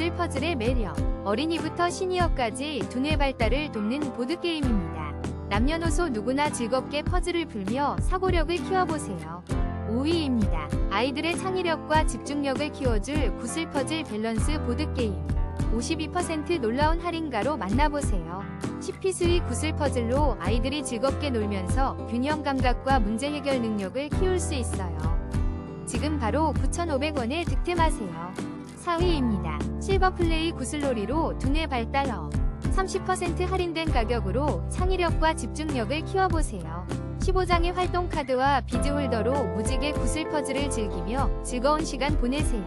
구슬 퍼즐의 매력. 어린이부터 시니어까지 두뇌 발달을 돕는 보드게임입니다. 남녀노소 누구나 즐겁게 퍼즐을 풀며 사고력을 키워보세요. 5위입니다. 아이들의 창의력과 집중력을 키워줄 구슬 퍼즐 밸런스 보드게임. 52% 놀라운 할인가로 만나보세요. 10피스의 구슬 퍼즐로 아이들이 즐겁게 놀면서 균형 감각과 문제 해결 능력을 키울 수 있어요. 지금 바로 9,500원에 득템하세요. 4위입니다. 실버 플레이 구슬놀이로 두뇌 발달업. 30% 할인된 가격으로 창의력과 집중력을 키워보세요. 15장의 활동 카드와 비즈 홀더로 무지개 구슬 퍼즐을 즐기며 즐거운 시간 보내세요.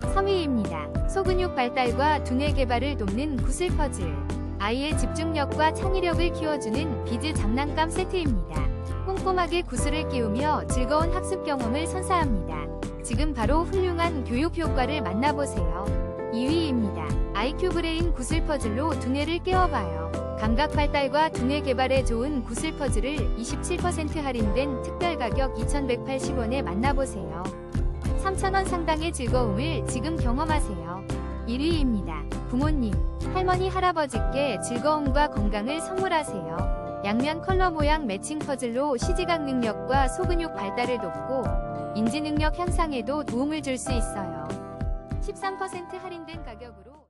3위입니다. 소근육 발달과 두뇌 개발을 돕는 구슬 퍼즐. 아이의 집중력과 창의력을 키워주는 비즈 장난감 세트입니다. 꼼꼼하게 구슬을 끼우며 즐거운 학습 경험을 선사합니다. 지금 바로 훌륭한 교육 효과를 만나보세요. 2위입니다. IQ 브레인 구슬 퍼즐로 두뇌를 깨워봐요. 감각 발달과 두뇌 개발에 좋은 구슬 퍼즐을 27% 할인된 특별 가격 2,180원에 만나보세요. 3,000원 상당의 즐거움을 지금 경험하세요. 1위입니다. 부모님, 할머니, 할아버지께 즐거움과 건강을 선물하세요. 양면 컬러 모양 매칭 퍼즐로 시지각 능력과 소근육 발달을 돕고 인지 능력 향상에도 도움을 줄 수 있어요. 13% 할인된 가격으로